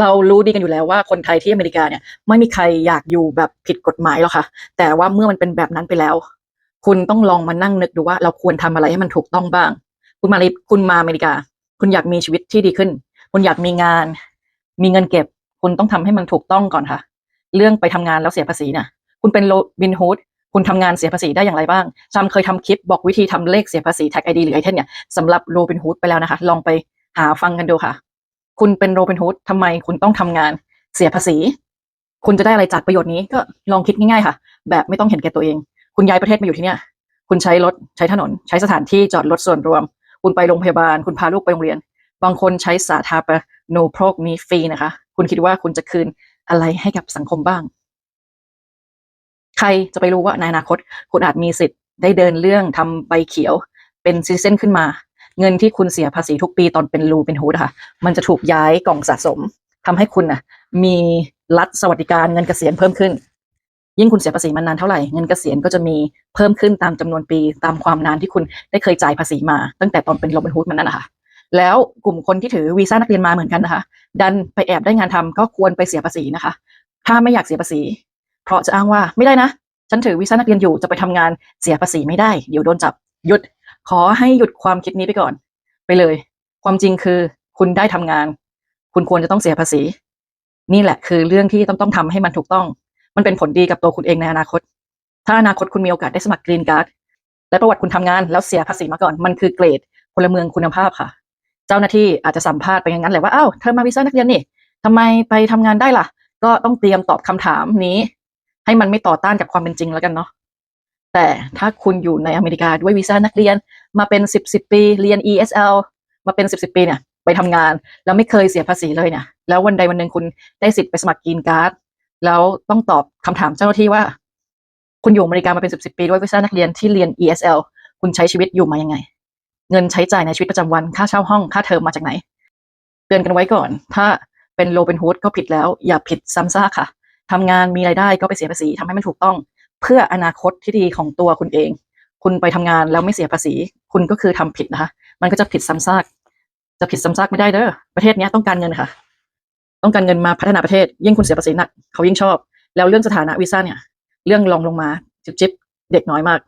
เรารู้ดีกันอยู่แล้วว่าคนไทยที่อเมริกาเนี่ยไม่มีใครอยากอยู่แบบผิดกฎหมายหรอกค่ะ แต่ว่าเมื่อมันเป็นแบบนั้นไปแล้ว คุณต้องลองมานั่งนึกดูว่าเราควรทำอะไรให้มันถูกต้องบ้าง คุณมาลิคุณมาอเมริกา คุณอยากมีชีวิตที่ดีขึ้น คุณอยากมีงาน มีเงินเก็บ คุณต้องทำให้มันถูกต้องก่อนค่ะ เรื่องไปทำงานแล้วเสียภาษีเนี่ยคุณเป็นโรบินฮูดคุณทำงานเสียภาษีได้อย่างไรบ้างซัมเคยทำคลิปบอกวิธีทำเลขเสียภาษีแท็กไอดีหรือไอเทนเนี่ยสำหรับโรบินฮูดไปแล้วนะคะ ลองไปหาฟังกันดูค่ะ คุณเป็นโรบินฮูดทำไมคุณต้องทำงานเสียภาษี คุณจะได้อะไรจากประโยชน์นี้ก็ลองคิดง่ายๆค่ะ แบบไม่ต้องเห็นแก่ตัวเอง คุณย้ายประเทศมาอยู่ที่เนี่ยคุณใช้รถใช้ถนน ใช้สถานที่จอดรถส่วนรวม คุณไปโรงพยาบาล คุณพาลูกไปโรงเรียน บางคนใช้สาธารณูปโภคนี้ฟรีนะคะ คุณคิดว่าคุณจะคืนอะไรให้กับสังคมบ้าง ใครจะไปรู้ว่าในอนาคต คุณอาจมีสิทธิ์ได้เดินเรื่องทำใบเขียว เป็นซิเซนขึ้นมา เงินที่คุณเสียภาษีทุกปีตอนเป็นรูเป็นฮูดค่ะ มันจะถูกย้ายกล่องสะสมทำให้คุณน่ะ มีรัฐสวัสดิการเงินเกษียณเพิ่มขึ้น ยิ่งคุณเสียภาษีมานานเท่าไหร่เงินเกษียณก็จะมีเพิ่มขึ้นตามจำนวนปีตามความนานที่คุณได้เคยจ่ายภาษีมา ตั้งแต่ตอนเป็นโรบินฮูดมันนั่นนะคะแล้วกลุ่มคนที่ถือวีซ่านักเรียนมาเหมือนกันนะคะ ดันไปแอบได้งานทำก็ควรไปเสียภาษีนะคะ ถ้าไม่อยากเสียภาษี เพราะจะอ้างว่าไม่ได้นะ ฉันถือวีซ่านักเรียนอยู่จะไปทำงานเสียภาษีไม่ได้ เดี๋ยวโดนจับหยุด ขอให้หยุดความคิดนี้ไปก่อน ไปเลย ความจริงคือคุณได้ทำงาน คุณควรจะต้องเสียภาษี นี่แหละคือเรื่องที่ต้องต้องทำให้มันถูกต้อง มันเป็นผลดีกับตัวคุณเองในอนาคต ถ้าอนาคตคุณมีโอกาสได้สมัครกรีนการ์ดและประวัติคุณทำงานแล้วเสียภาษีมาก่อน มันคือเกรดพลเมืองคุณภาพค่ะ เจ้าหน้าที่อาจจะสัมภาษณ์ไปอย่างนั้นแหละว่าอ้าวเธอมาวีซ่านักเรียนนี่ทำไมไปทำงานได้ล่ะ ก็ต้องเตรียมตอบคำถามนี้ ให้มันไม่ต่อต้านกับความเป็นจริงแล้วกันเนาะ แต่ถ้าคุณอยู่ในอเมริกาด้วยวีซ่านักเรียนมาเป็นสิบสิบปีเรียน ESL มาเป็นสิบสิบปีเนี่ยไปทำงาน แล้วไม่เคยเสียภาษีเลยเนี่ยแล้ววันใดวันหนึ่งคุณได้สิทธิ์ไปสมัครกรีนการ์ดแล้วต้องตอบคำถามเจ้าหน้าที่ว่า คุณอยู่อเมริกามาเป็นสิบสิบปีด้วยวีซ่านักเรียนที่เรียน ESL คุณใช้ชีวิตอยู่มายังไง เงินใช้จ่ายในชีวิตประจำวันค่าเช่าห้องค่าเทอมมาจากไหนเตือนกันไว้ก่อน ถ้าเป็นโลเป็นฮูดก็ผิดแล้ว อย่าผิดซ้ำซากค่ะทำงานมีรายได้ก็ไปเสียภาษีทำให้มันถูกต้อง เพื่ออนาคตที่ดีของตัวคุณเอง คุณไปทำงานแล้วไม่เสียภาษี คุณก็คือทำผิดนะคะ มันก็จะผิดซ้ำซาก จะผิดซ้ำซากไม่ได้เด้อ ประเทศนี้ต้องการเงินค่ะ ต้องการเงินมาพัฒนาประเทศ ยิ่งคุณเสียภาษีหนักเขายิ่งชอบ แล้วเรื่องสถานะวีซ่าเนี่ย เรื่องรองลงมา จิบจิบเด็กน้อยมาก